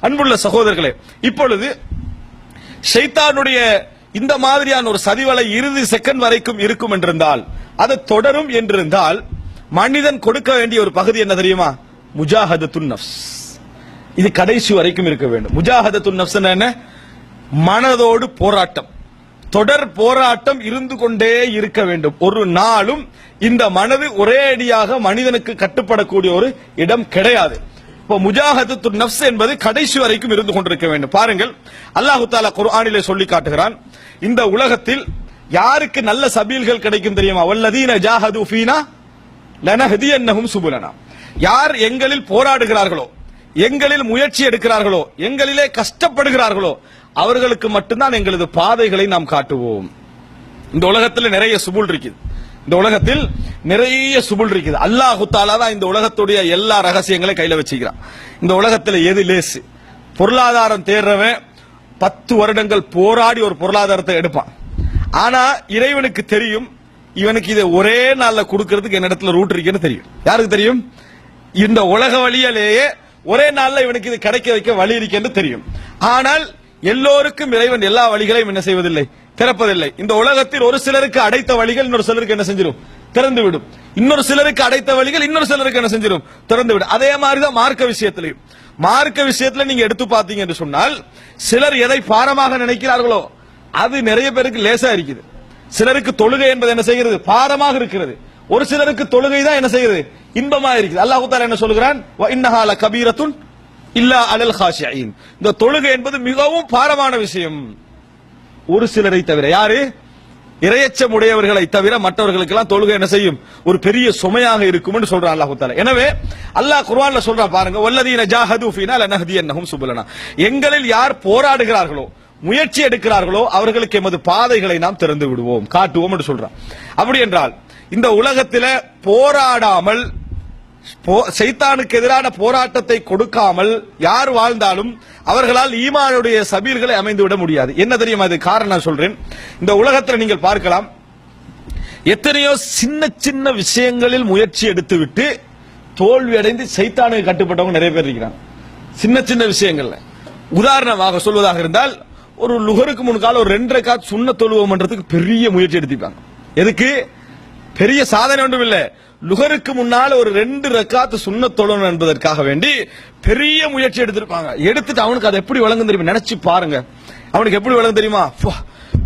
அன்புள்ள சகோதரர்களே இப்பொழுது ஷைத்தானுடைய இந்த மாதிரியான ஒரு சதிவலை இறுதி செகண்ட் வரைக்கும் இருக்கும் என்றிருந்தால் அது தொடரும் என்றிருந்தால் மனிதன் கொடுக்க வேண்டிய ஒரு பகுதி என்ன தெரியுமா? முஜாஹதத்துன் துன்னப்ஸ் இது கடைசி வரைக்கும் இருக்க வேண்டும். முஜாஹதத்துன் துன்னப்ஸ் என்ன? மனதோடு போராட்டம். தொடர் போராட்டம் இருந்து கொண்டே இருக்க வேண்டும். ஒரு நாளும் இந்த மனது ஒரே அடியாக மனிதனுக்கு கட்டுப்படக்கூடிய ஒரு இடம் கிடையாது. இப்போ முஜாஹத்து நஃப்ஸ் என்பது கடைசி வரைக்கும் இருந்து கொண்டிருக்க வேண்டும். பாருங்கள் அல்லாஹு தாலா குர்ஆனிலே சொல்லி காட்டுகிறான் இந்த உலகத்தில் யாருக்கு நல்ல சபீல்கள் கிடைக்கும் தெரியுமா? வல்லதீன ஜாஹது ஃபீனா லனஹதியன்னஹும் சுபுலனா. யார் எங்களில் போராடுகிறார்களோ எங்களில் முயற்சி எடுக்கிறார்களோ எங்களிலே கஷ்டப்படுகிறார்களோ அவர்களுக்கு மட்டும்தான் எங்களது பாதைகளை நாம் காட்டுவோம். இந்த உலகத்தில் நிறைய சுபுல் இருக்குது. இந்த உலகத்தில் நிறைய சுபுல் இருக்குது. அல்லாஹு தாலா தான் இந்த உலகத்துடைய எல்லா ரகசியங்களையும் கையில வச்சுக்கிறான். இந்த உலகத்தில் எது லேசு? பொருளாதாரம் தேடுறவன் பத்து வருடங்கள் போராடி ஒரு பொருளாதாரத்தை எடுப்பான். ஆனா இறைவனுக்கு தெரியும் இவனுக்கு இதை ஒரே நாள்ல கொடுக்கறதுக்கு என்னிடத்துல ரூட் இருக்குன்னு தெரியும். யாருக்கு தெரியும்? இந்த உலக வழியிலேயே ஒரே நாள்ல இவனுக்கு இது கிடைக்க வைக்க வழி இருக்குன்னு தெரியும். ஆனால் எல்லோருக்கும் இறைவன் எல்லா வழிகளையும் என்ன செய்வதில்லை? திறப்பதில்லை. இந்த உலகத்தில் ஒரு சிலருக்கு அடைத்த வழிகள் இன்னொரு சிலருக்கு என்ன செஞ்சிடும் திறந்து விடும் இன்னொரு சிலருக்கு அடைத்த வழிகள் இன்னொரு சிலருக்கு என்ன செஞ்சிடும் திறந்து விடும் அதே மாதிரிதான் மார்க்க விஷயத்திலையும். மார்க்க விஷயத்துல நீங்க எடுத்து பார்த்தீங்க என்று சொன்னால் சிலர் எதை பாரமாக நினைக்கிறார்களோ அது நிறைய பேருக்கு லேசா இருக்குது. சிலருக்கு தொழுகை என்பது என்ன செய்கிறது? பாரமாக இருக்கிறது. ஒரு சிலருக்கு தொழுகை தான் என்ன செய்கிறது? இன்பமா இருக்குது. அல்லாஹு தாலா என்ன சொல்கிறான்? "வ கபீரத்துன் இல்லா அலல் ஹாஷியின். இந்த தொழுகை என்பது மிகவும் பாரமான விஷயம். ஒரு சிலரை தவிர யாரு? இரையச்சம் உடையவர்களை தவிர மற்றவர்களுக்கெல்லாம் தொழுகை என்ன செய்யும்? ஒரு பெரிய சுமையாக இருக்கும் சொல்றான் அல்லாஹு தாலா எனவே அல்லாஹ் குர்ஆன்ல சொல்றான் பாருங்க வல்லதீன ஜாஹது ஃபீனா லனஹதியன்னஹும் சுபலனா. எங்களில் யார் போராடுகிறார்களோ முயற்சி எடுக்கிறார்களோ அவர்களுக்கு எமது பாதைகளை நாம் திறந்து விடுவோம் காட்டுவோம் என்று சொல்றான். அப்படி என்றால் இந்த உலகத்தில போராடாமல் சைத்தானுக்கு எதிரான போராட்டத்தை கொடுக்காமல் யார் வாழ்ந்தாலும் அவர்களால் ஈமானுடைய சபீர்களை அமைந்து விட முடியாது. என்ன தெரியுமா அது காரணம் நான் சொல்றேன். இந்த உலகத்தில் நீங்கள் பார்க்கலாம். எத்தனையோ சின்ன சின்ன விஷயங்களில் முயற்சி எடுத்துவிட்டு தோல்வி அடைந்து சைத்தானுக்கு கட்டுப்பட்டவங்க நிறைய பேர் இருக்கிறாங்க. சின்ன சின்ன விஷயங்கள்ல. உதாரணமாக சொல்வதாக இருந்தால் ஒரு லுகருக்கு முன்கால ஒரு ரெண்டரை காத்து சுண்ண தொழுவோம்ன்றதுக்கு பெரிய முயற்சி எடுத்துப்பாங்க எதுக்கு? பெரிய சாதனை ஒன்றும் இல்லை லுகருக்கு முன்னால ஒரு ரெண்டு ரக்காத்து சுண்ண தொழணும் என்பதற்காக வேண்டி பெரிய முயற்சி எடுத்திருப்பாங்க. எடுத்துட்டு அவனுக்கு அது எப்படி வழங்கும் தெரியுமா? நினைச்சு பாருங்க. அவனுக்கு எப்படி வழங்கும் தெரியுமா?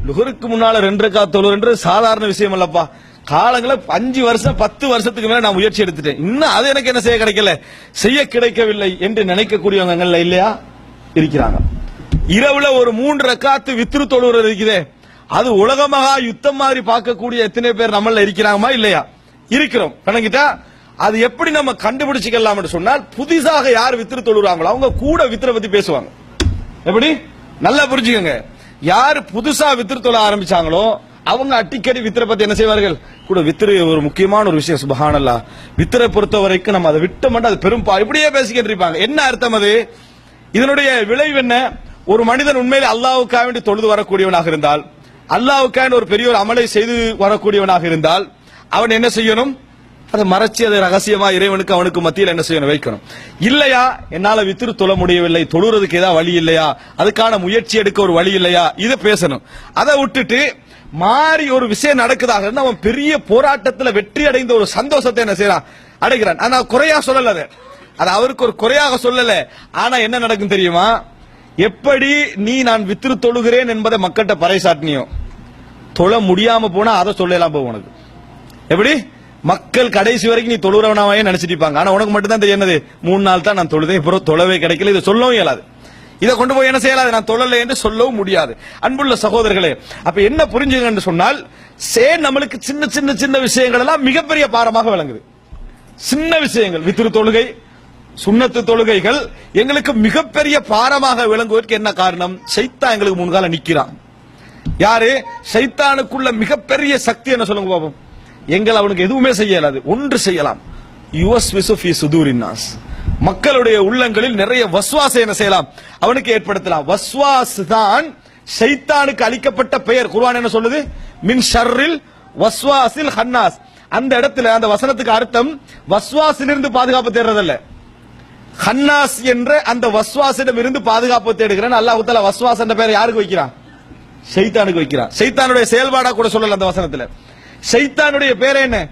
லுகருக்கு முன்னால ரெண்டு ரக்கா தொழுன்றது சாதாரண விஷயம் அல்லப்பா. காலங்களில் அஞ்சு வருஷம் பத்து வருஷத்துக்கு மேல நான் முயற்சி எடுத்துட்டேன். இன்னும் அது எனக்கு என்ன செய்ய கிடைக்கல? செய்ய கிடைக்கவில்லை என்று நினைக்கக்கூடியவங்க இல்லையா? இருக்கிறாங்க. இரவுல ஒரு மூன்று ரக்காத்து வித்துரு தொழுகிறது இருக்குதே. அது உலகமகா யுத்தம் மாதிரி பார்க்கக்கூடிய எத்தனை பேர் நம்மள இருக்கிறாங்கமா இல்லையா? இருக்கிறோம். கணக்கிட்டா அது எப்படி நம்ம கண்டுபிடிச்சுக்கலாம் சொன்னால் புதிதாக யார் வித்திரு தொழுறாங்களோ அவங்க கூட வித்திர பத்தி பேசுவாங்க. எப்படி? நல்லா புரிஞ்சுக்கோங்க. யார் புதுசா வித்திரு தொழ ஆரம்பிச்சாங்களோ அவங்க அடிக்கடி வித்திர பத்தி என்ன செய்வார்கள்? கூட வித்திரு ஒரு முக்கியமான ஒரு விஷயம் சுபஹானல்லா. வித்திரை பொறுத்த வரைக்கும் நம்ம அதை விட்ட மாட்டோம் அது பெரும்பா இப்படியே பேசிக்கிட்டு இருப்பாங்க. என்ன அர்த்தம் அது? இதனுடைய விளைவு என்ன? ஒரு மனிதன் உண்மையில் அல்லாவுக்காக வேண்டி தொழுது வரக்கூடியவனாக இருந்தால் அல்லாவுக்கான ஒரு பெரிய ஒரு அமலை செய்து வரக்கூடியவனாக இருந்தால் அவன் என்ன செய்யணும்? அதை மறைச்சி அதை ரகசியமா இறைவனுக்கு அவனுக்கு மத்தியில் என்ன செய்யணும்? வைக்கணும். இல்லையா? என்னால வித்திரு தொழ முடியவில்லை தொழுறதுக்கு ஏதாவது வழி இல்லையா? அதுக்கான முயற்சி எடுக்க ஒரு வழி இல்லையா? இதை பேசணும். அதை விட்டுட்டு மாறி ஒரு விஷயம் நடக்குதாக இருந்து அவன் பெரிய போராட்டத்தில் வெற்றி அடைந்த ஒரு சந்தோஷத்தை என்ன செய்யறான்? அடைகிறான். ஆனா குறையா சொல்லல அதை. அது அவருக்கு ஒரு குறையாக சொல்லல. ஆனா என்ன நடக்கும் தெரியுமா? எப்படி நீ நான் வித்திரு தொழுகிறேன் என்பதை மக்கள்கிட்ட பறைசாட்டினியோ? தொழ முடியாம போனா அதை சொல்லலாம் போகும் உனக்கு. எப்படி? மக்கள் கடைசி வரைக்கும் நீ தொழுறவனாவே நினைச்சிட்டு இருப்பாங்க ஆனா உனக்கு மட்டும் தான் தெரியும் என்னது? மூணு நாள் தான் நான் தொழுதேன். அப்புறம் தொழவே கிடைக்கல. இதை சொல்லவும் இயலாது. இதை கொண்டு போய் என்ன செய்யலாது? நான் தொழலை என்று சொல்லவும் முடியாது. அன்புள்ள சகோதரர்களே அப்ப என்ன புரிஞ்சுங்கன்னு சொன்னால் சே நம்மளுக்கு சின்ன சின்ன சின்ன விஷயங்கள் எல்லாம் மிகப்பெரிய பாரமாக விளங்குது. சின்ன விஷயங்கள். வித்திரு தொழுகை சுண்ணத்து தொழுகைகள் எங்களுக்கு மிகப்பெரிய பாரமாக விளங்குவதற்கு என்ன காரணம்? சைத்தா எங்களுக்கு முன்கால நிக்கிறான் யாரு? சைத்தானுக்குள்ள மிகப்பெரிய சக்தி என்ன சொல்லுங்க பாப்போம். எங்கள் அவனுக்கு எதுவுமே செய்யலாது. ஒன்று செய்யலாம். யுவஸ் விசுஃபி சுதூரின்னாஸ் மக்களுடைய உள்ளங்களில் நிறைய வஸ்வாசை என்ன செய்யலாம்? அவனுக்கு ஏற்படுத்தலாம். வஸ்வாஸ் தான் ஷைத்தானுக்கு அளிக்கப்பட்ட பெயர். குர்வான் என்ன சொல்லுது? மின் ஷர்ரில் வஸ்வாசில் ஹன்னாஸ். அந்த இடத்துல அந்த வசனத்துக்கு அர்த்தம் வஸ்வாசிலிருந்து பாதுகாப்பு தேடுறதல்ல. ஹன்னாஸ் என்ற அந்த வஸ்வாசிடம் இருந்து பாதுகாப்பு தேடுகிறேன். அல்லாஹு தாலா வஸ்வாஸ் என்ற பேரை யாருக்கு வைக்கிறான்? சைத்தானுக்கு வைக்கிறான். சைத்தானுடைய செயல்பாடா கூட சொல்லல அந்த வசனத்துல. சைத்தானுடைய பேர் என்ன?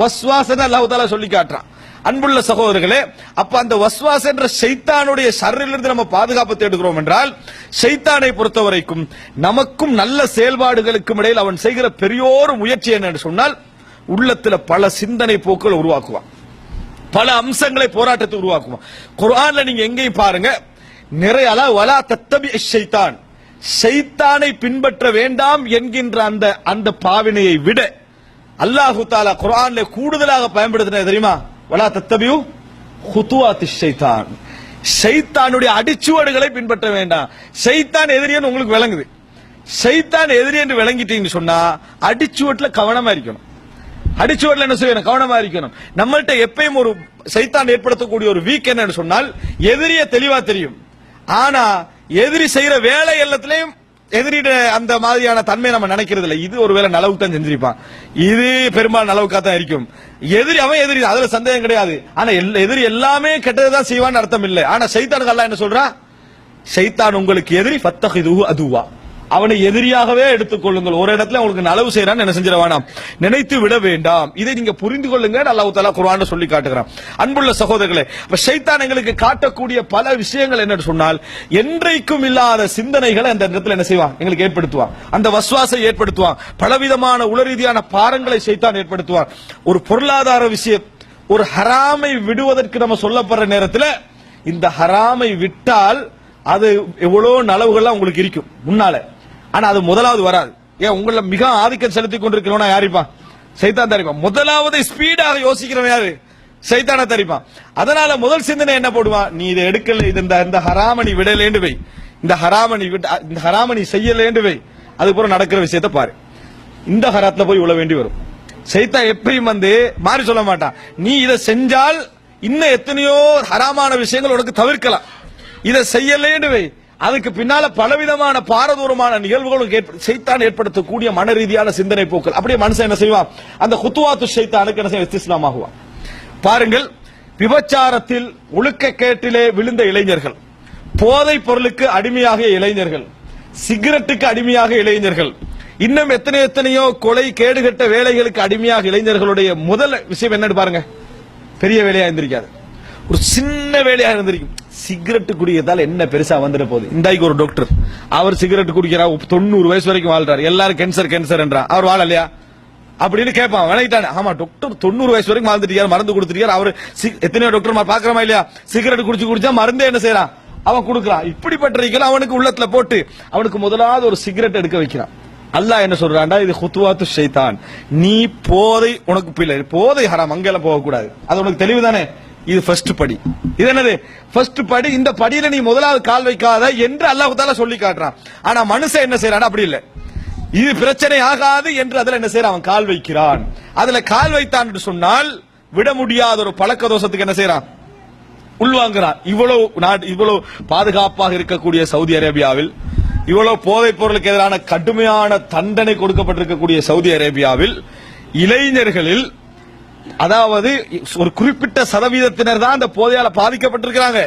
வஸ்வாஸ் அல்லாஹு தாலா சொல்லி காட்டுறான். அன்புள்ள சகோதரர்களே அப்ப அந்த வஸ்வாஸ் என்ற சைத்தானுடைய ஷர்ரிலிருந்து நம்ம பாதுகாப்பு தேடுகிறோம் என்றால் சைத்தானை பொறுத்த வரைக்கும் நமக்கும் நல்ல செயல்பாடுகளுக்கும் இடையில் அவன் செய்கிற பெரியோரு முயற்சி என்னன்னு சொன்னால் உள்ளத்துல பல சிந்தனை போக்குகள் உருவாக்குவான். பல அம்சங்களை போராட்டத்தை உருவாக்குமா குரான்ல நீங்க எங்கேயும் பாருங்க நிறைய அலா வலா தத்தபி ஷைத்தான் ஷைத்தானை பின்பற்ற வேண்டாம் என்கின்ற அந்த அந்த பாவினையை விட அல்லாஹு தாலா குரான்ல கூடுதலாக பயன்படுத்தின தெரியுமா? வலா தத்தபியூ ஹுத்துவாத்து ஷைத்தான் ஷைத்தானுடைய அடிச்சுவடுகளை பின்பற்ற வேண்டாம். ஷைத்தான் எதிரியன்னு உங்களுக்கு விளங்குது. சைத்தான் எதிரி என்று விளங்கிட்டீங்கன்னு சொன்னா அடிச்சுவட்டுல கவனமா இருக்கணும். அடிச்சு வரல என்ன செய்யணும்? கவனமா இருக்கணும். நம்மள்ட்ட எப்பயும் ஒரு சைத்தான் ஏற்படுத்தக்கூடிய ஒரு வீக் என்னன்னு சொன்னால் எதிரிய தெளிவா தெரியும். ஆனா எதிரி செய்யற வேலை எல்லாத்துலயும் எதிரிட அந்த மாதிரியான தன்மை நம்ம நினைக்கிறது இல்லை. இது ஒருவேளை நலவுக்கு தான் செஞ்சிருப்பான். இது பெரும்பாலும் நலவுக்கா தான் இருக்கும். எதிரி அவன் எதிரி அதுல சந்தேகம் கிடையாது. ஆனா எதிரி எல்லாமே கெட்டதான் செய்வான்னு அர்த்தம் இல்லை. ஆனா சைத்தானுக்கு என்ன சொல்றான் சைத்தான் உங்களுக்கு எதிரி ஃபத்தஹிதுஹு அதுவா. அவனை எதிரியாகவே எடுத்துக் கொள்ளுங்கள். ஒரு இடத்துல உங்களுக்கு நலவு செய்யறான்னு என்ன செஞ்சிட வேணாம். நினைத்து விட வேண்டாம். இதை நீங்க புரிந்து கொள்ளுங்க அல்லாஹ் தஆலா குர்ஆன்ல சொல்லி காட்டுகிறான். அன்புள்ள சகோதரர்களே அப்ப ஷைத்தான் எங்களுக்கு காட்டக்கூடிய பல விஷயங்கள் என்னன்னு சொன்னால் என்றைக்கும் இல்லாத சிந்தனைகளை அந்த இடத்துல என்ன செய்வான்? எங்களுக்கு ஏற்படுத்துவான். அந்த வஸ்வாசை ஏற்படுத்துவான். பலவிதமான உளரீதியான பாரங்களை சைத்தான் ஏற்படுத்துவான். ஒரு பொருளாதார விஷயம் ஒரு ஹராமை விடுவதற்கு நம்ம சொல்லப்படுற நேரத்தில் இந்த ஹராமை விட்டால் அது எவ்வளோ நலவுகள்லாம் உங்களுக்கு இருக்கும். முன்னால. ஆனா அது முதலாவது வராது. ஏன் உங்கள மிக ஆதிக்கம் செலுத்தி கொண்டிருக்கிறவனா யாரிப்பான் சைத்தான் தரிப்பான் முதலாவது ஸ்பீடாக யோசிக்கிறவன் யாரு? சைத்தான தரிப்பான் அதனால முதல் சிந்தனை என்ன போடுவான் நீ இதை எடுக்கல இது இந்த இந்த ஹராமணி விடலேண்டு வை. இந்த ஹராமணி இந்த ஹராமணி செய்யலேண்டு வை. அதுக்கப்புறம் நடக்கிற விஷயத்தை பாரு. இந்த ஹராத்துல போய் உள்ள வேண்டி வரும். சைத்தா எப்பயும் வந்து மாறி சொல்ல மாட்டான். நீ இதை செஞ்சால் இன்னும் எத்தனையோ ஹராமான விஷயங்கள் உனக்கு தவிர்க்கலாம். இதை செய்யலேண்டு வை. அதுக்கு பின்னால பலவிதமான பாரதூரமான நிகழ்வுகளும் சைத்தான் ஏற்படுத்தக்கூடிய மன ரீதியான சிந்தனை போக்கள் அப்படியே மனுஷன் என்ன செய்வான்? அந்த குத்துவாத்து சைத்தானுக்கு என்ன செய்வான்? இஸ்லாமாகுவான் பாருங்கள் விபச்சாரத்தில் ஒழுக்க கேட்டிலே விழுந்த இளைஞர்கள் போதைப் பொருளுக்கு அடிமையாகிய இளைஞர்கள் சிகரெட்டுக்கு அடிமையாக இளைஞர்கள் இன்னும் எத்தனை எத்தனையோ கொலை கேடுகட்ட வேலைகளுக்கு அடிமையாக இளைஞர்களுடைய முதல் விஷயம் என்னன்னு பாருங்க. பெரிய வேலையா இருந்திருக்காது. ஒரு சின்ன வேலையா இருந்திருக்கும். சிகரெட் குடிக்கிறதால என்ன பெருசா வந்துட போகுது? இந்தாய்க்கு ஒரு டாக்டர் அவர் சிகரெட் குடிக்கிறார் தொண்ணூறு வயசு வரைக்கும் வாழ்றாரு. எல்லாரும் கேன்சர் கேன்சர் என்றா அவர் வாழலையா அப்படின்னு கேட்பான். விளங்கிட்டானே. ஆமா டாக்டர் தொண்ணூறு வயசு வரைக்கும் வாழ்ந்துட்டு மருந்து கொடுத்துருக்கார் அவர் எத்தனையோ டாக்டர் பாக்குறமா இல்லையா? சிகரெட் குடிச்சு குடிச்சா மருந்தே என்ன செய்யறான்? அவன் கொடுக்கறான். இப்படிப்பட்ட அவனுக்கு உள்ளத்துல போட்டு அவனுக்கு முதலாவது ஒரு சிகரெட் எடுக்க வைக்கிறான். அல்லாஹ் என்ன சொல்றான்டா? இது ஹுத்துவாத்து ஷைத்தான். நீ போதை உனக்கு பிள்ளை. போதை ஹராம். அங்கெல்லாம் போகக்கூடாது. அது உனக்கு தெளிவு தானே இது ஃபர்ஸ்ட் படி. இது என்னது? ஃபர்ஸ்ட் படி இந்த படியில நீ முதலாவது கால் வைக்காத என்று அல்லாஹ் தாலா சொல்லி காட்டுறான். ஆனா மனுஷன் என்ன செய்யறான் அப்படி இல்ல. இது பிரச்சனை ஆகாது என்று அதுல என்ன செய்யறான் அவன் கால் வைக்கிறான். அதுல கால் வைத்தான் என்று சொன்னால் விட முடியாத ஒரு பழக்க தோஷத்துக்கு என்ன செய்யறான் உள்வாங்குறான். இவ்வளவு நாடு இவ்வளவு பாதுகாப்பாக இருக்கக்கூடிய சவுதி அரேபியாவில் இவ்வளவு போதைப் பொருளுக்கு எதிரான கடுமையான தண்டனை கொடுக்கப்பட்டிருக்கக்கூடிய சவுதி அரேபியாவில் இளைஞர்களில் அதாவது ஒரு குறிப்பிட்ட சதவீதத்தினர் தான் அந்த போதையால பாதிக்கப்பட்டிருக்கிறாங்க.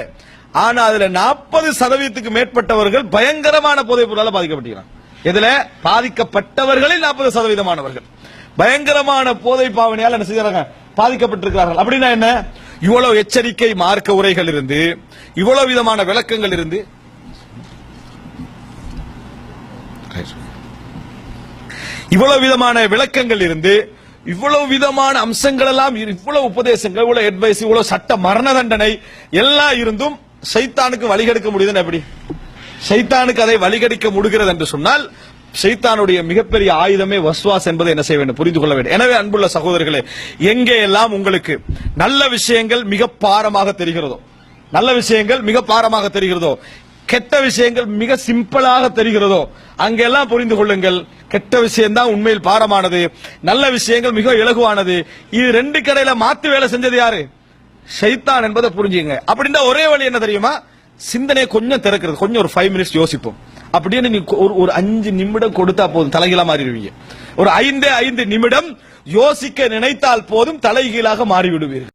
ஆனா அதுல நாற்பது சதவீதத்துக்கு மேற்பட்டவர்கள் பயங்கரமான போதைப் பொருளால பாதிக்கப்பட்டிருக்கிறாங்க. இதுல பாதிக்கப்பட்டவர்களில் நாற்பது சதவீதமானவர்கள். பயங்கரமான போதை பாவனையால் என்ன செய்யறாங்க? பாதிக்கப்பட்டிருக்கிறார்கள். அப்படின்னா என்ன? இவ்வளவு எச்சரிக்கை மார்க்க உரைகள் இருந்து இவ்வளவு விதமான விளக்கங்கள் இருந்து. இவ்வளவு விதமான விளக்கங்கள் இருந்து இவ்வளவு விதமான அம்சங்கள் எல்லாம் இவ்வளவு உபதேசங்கள் இவ்வளவு அட்வைஸ் இவ்வளவு சட்ட மரண தண்டனை எல்லாம் இருந்தும் சைத்தானுக்கு வழிகெடுக்க முடியுதுன்னு எப்படி? சைத்தானுக்கு அதை வழிகடிக்க முடிகிறது என்று சொன்னால் சைத்தானுடைய மிகப்பெரிய ஆயுதமே வஸ்வாஸ் என்பதை என்ன செய்ய வேண்டும்? புரிந்து கொள்ள வேண்டும். எனவே அன்புள்ள சகோதரர்களே எங்கே எல்லாம் உங்களுக்கு நல்ல விஷயங்கள் மிக பாரமாக தெரிகிறதோ நல்ல விஷயங்கள் மிக பாரமாக தெரிகிறதோ கெட்ட விஷயங்கள் மிக சிம்பிளாக தெரிகிறதோ அங்கெல்லாம் புரிந்து கொள்ளுங்கள். கெட்ட விஷயம் தான் உண்மையில் பாரமானது. நல்ல விஷயங்கள் மிக இலகுவானது. இது ரெண்டு கடையில மாத்து வேலை செஞ்சது யாரு? ஷைத்தான் என்பதை புரிஞ்சுங்க. அப்படின்னா ஒரே வழி என்ன தெரியுமா? சிந்தனையை கொஞ்சம் திறக்கிறது. கொஞ்சம் ஒரு ஃபைவ் மினிட்ஸ் யோசிப்போம். அப்படின்னு நீ ஒரு ஒரு அஞ்சு நிமிடம் கொடுத்தா போதும் தலைகீழா மாறிடுவீங்க. ஒரு ஐந்தே ஐந்து நிமிடம் யோசிக்க நினைத்தால் போதும் தலைகீழாக மாறிவிடுவீர்கள்.